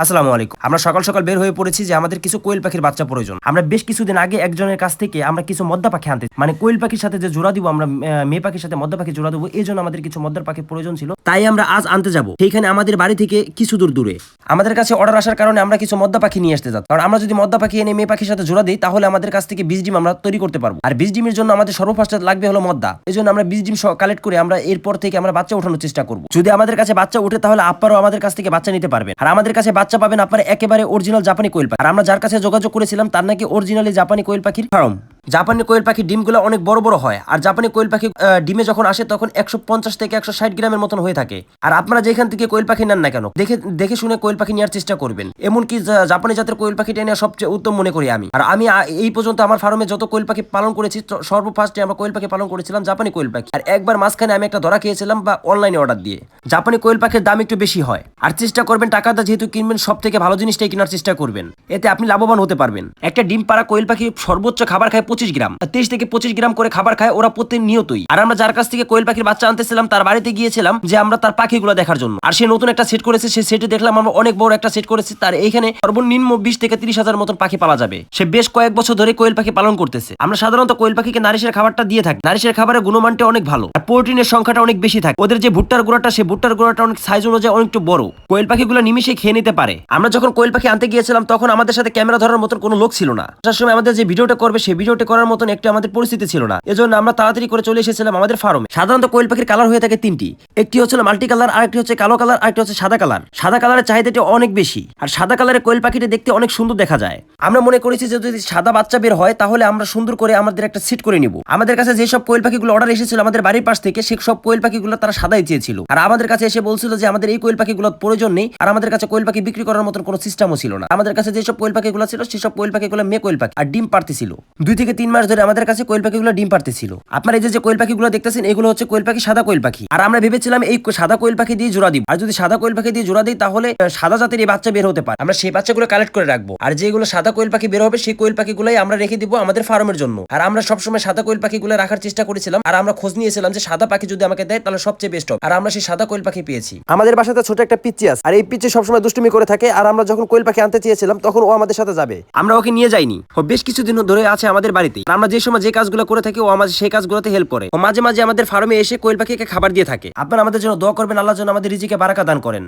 আসসালামু আলাইকুম। আমরা সকাল সকাল বের হয়ে পড়েছি যে আমাদের কিছু কোয়েল পাখির বাচ্চা প্রয়োজন। আমরা বেশ কিছুদিন আগে একজনের কাছ থেকে আমরা কিছু মদ্দা পাখি আনতে মানে কোয়েল পাখির সাথে যে জোড়া দিব, আমরা মেয়ে পাখির সাথে মদ্দা পাখি জোড়া দেবো, এই জন্য আমাদের কিছু মদ্দার পাখির প্রয়োজন ছিল। তাই আমরা আজ আনতে যাব। সেইখানে আমাদের বাড়ি থেকে কিছু দূর দূরে। আমাদের কাছে অর্ডার আসার কারণে আমরা কিছু মদ্দা পাখি নিয়ে আসতে যাচ্ছি। কারণ আমরা যদি মদ্দা পাখি এনে মেয়ে পাখির সাথে জোড়া দিই, তাহলে আমাদের কাছ থেকে বীজ ডিম আমরা তৈরি করতে পারব। আর বীজ ডিমের জন্য আমাদের সর্বফার্স্ট লাগবে হলো মদ্দা। এই জন্য আমরা বীজ ডিম কালেক্ট করে আমরা এরপর থেকে আমরা বাচ্চা ওঠানোর চেষ্টা করব। যদি আমাদের কাছে বাচ্চা ওঠে, তাহলে আপনারাও আমাদের কাছ থেকে বাচ্চা নিতে পারবেন আর আমাদের কাছে বাচ্চা পাবেন আপনারা একেবারে অরিজিনাল জাপানি কোয়েল পাখি। আর আমরা যার কাছে যোগাযোগ করেছিলাম, তার নাকি অরিজিনালি জাপানি কোয়েল পাখির ফার্ম জাপানি কোয়েল পাখির ডিমগুলো অনেক বড় বড় হয়, আর জাপানি কোয়েল পাখি ডিমে যখন আসে তখন একশো পঞ্চাশ থেকে একশো ষাট গ্রামের মতন হয়ে থাকে। আর আপনারা যেখান থেকে কোয়েল পাখি নেন না কেন, দেখে দেখে শুনে কোয়েল পাখি নেওয়ার চেষ্টা করবেন। এমনকি জাপানি জাতের কোয়েল পাখিটা নেওয়া সবচেয়ে উত্তম মনে করি আমি। আর আমি এই পর্যন্ত আমার ফার্মে যত কোয়েল পাখি পালন করেছি সর্বফার্স্টে আমরা কোয়েল পাখি পালন করেছিলাম জাপানি কোয়েল পাখি। আর একবার মাঝখানে আমি একটা ধরা খেয়েছিলাম বা অনলাইনে অর্ডার দিয়ে। জাপানি কোয়েল পাখির দাম একটু বেশি হয়। আর চেষ্টা করবেন টাকাটা যেহেতু কিনবেন সব থেকে ভালো জিনিসটাই কেনার চেষ্টা করবেন। এতে আপনি লাভবান হতে পারবেন। একটা ডিম পাড়া কোয়েল পাখি সর্বোচ্চ খাবার খায় পঁচিশ গ্রাম। তেইশ থেকে পঁচিশ গ্রাম করে খাবার খায় ওরা প্রতিনিয়তই আর আমরা যার কাছ থেকে কোয়েল পাখির বাচ্চা আনতেছিলাম, তার বাড়িতে গিয়েছিলাম যে আমরা তার পাখিগুলো দেখার জন্য। আর সে নতুন একটা সেট করেছে সেই সেটে দেখলাম আমরা অনেক বড় একটা সেট করেছি, তার এইখানে সর্বনিম্ন বিশ থেকে তিরিশ হাজার মতন পাখি পালা যাবে। সে বেশ কয়েক বছর ধরে কোয়েল পাখি পালন করতেছে। আমরা সাধারণত কোয়েল পাখিকে নারিশের খাবারটা দিয়ে থাকি। নারিশের খাবারের গুণমানটা অনেক ভালো। আর প্রোটিনের সংখ্যাটা অনেক বেশি থাকে। ওদের যে ভুট্টার গুঁড়াটা, সে ভুট্টার গুঁড়াটা অনেক সাইজ অনুযায়ী অনেকটু বড়। কোয়েল পাখিগুলো নিমিশে খেয়ে নিতে পারে। আমরা যখন কোয়েল পাখি আনতে গিয়েছিলাম, তখন আমাদের সাথে ক্যামেরা ধরার মতন কোনো লোক ছিল না। আসার সময় আমাদের যে ভিডিওটা করবে, সেই ভিডিওটা করার মতন একটু আমাদের পরিস্থিতি ছিল না। এজন্য আমরা তাড়াতাড়ি করে চলে এসেছিলাম আমাদের ফার্মে সাধারণত কোয়েল পাখির কালার হয়ে থাকে তিনটি। একটি হচ্ছে মাল্টি কালার আরেকটি হচ্ছে কালো কালার আরেকটি হচ্ছে সাদা কালার সাদা কালারের চাহিদাটি অনেক বেশি। আর সাদা কালারের কোয়েল পাখিটি দেখতে অনেক সুন্দর দেখা যায়। আমরা মনে করেছি যে যদি সাদা বাচ্চা বের হয়, তাহলে আমরা সুন্দর করে আমাদের একটা সিট করে নিব। আমাদের কাছে যেসব কোয়েল পাখিগুলো অর্ডার এসেছিল আমাদের বাড়ির পাশ থেকে সেই সব কোয়েল পাখিগুলো তারা সাদাই চেয়েছিল। আর আমাদের কাছে এসে বলছিল যে আমাদের এই কোয়েল পাখিগুলো প্রয়োজন নেই, আর আমাদের কাছে কোয়েল পাখি বিক্রি করার মতন কোনো সিস্টেমও ছিল না। আমাদের কাছে যেসব কোয়েল পাখিগুলো ছিল, সেসব কোয়েল পাখিগুলো মেয়ে কোয়েল পাখি আর ডিম পারতেছিল দুই থেকে তিন মাস ধরে আমাদের কাছে কোয়েল পাখিগুলো ডিম পারতেছিল আপনার এই যে কোয়েল পাখিগুলো দেখতেছেন, এগুলো হচ্ছে কোয়েল পাখি সাদা কোয়েল পাখি। আর আমরা ভেবেছিলাম এই সাদা কোয়েল পাখি দিয়ে জোড়া দিব। আর যদি সাদা কোয়েল পাখি দিয়ে জোড়া দিই, তাহলে সাদা জাতের এই বাচ্চা বের হতে পারে। আমরা সেই বাচ্চাগুলো কালেক্ট করে রাখব। আর যেগুলো সাদা কোয়েল পাখি বের হবে, সেই কোয়েল পাখিগুলাই আমরা রেখে দিব আমাদের ফার্মের জন্য। আর আমরা সবসময় সাদা কোয়েল পাখিগুলো রাখার চেষ্টা করেছিলাম। আর আমরা খোঁজ নিয়েছিলাম যে সাদা পাখি যদি আমাকে দেয়, তাহলে সবচেয়ে বেস্ট হবে। আর আমরা সেই সাদা কোয়েল পাখি পেয়েছি। আমাদের বাসাতে ছোট একটা পিচ্চি আছে আর এই পিচ্চি সবসময় দুষ্টুমি করে থাকে আর আমরা যখন কোয়েল পাখি আনতে চেয়েছিলাম তখন ও আমাদের সাথে যাবে। আমরা ওকে নিয়ে যাইনি। ও বেশ কিছুদিন ধরে আছে আমাদের বাড়িতে। আমরা যে সময় যে কাজগুলো করে থাকি ও আমাদের সেই কাজগুলোতে হেল্প করে। ও মাঝে মাঝে আমাদের ফার্মে এসে কোয়েল পাখিকে খাবার দিয়ে থাকে। আপনারা আমাদের জন্য দোয়া করবেন আল্লাহ যেন আমাদের রিজিকে বারাকা দান করেন।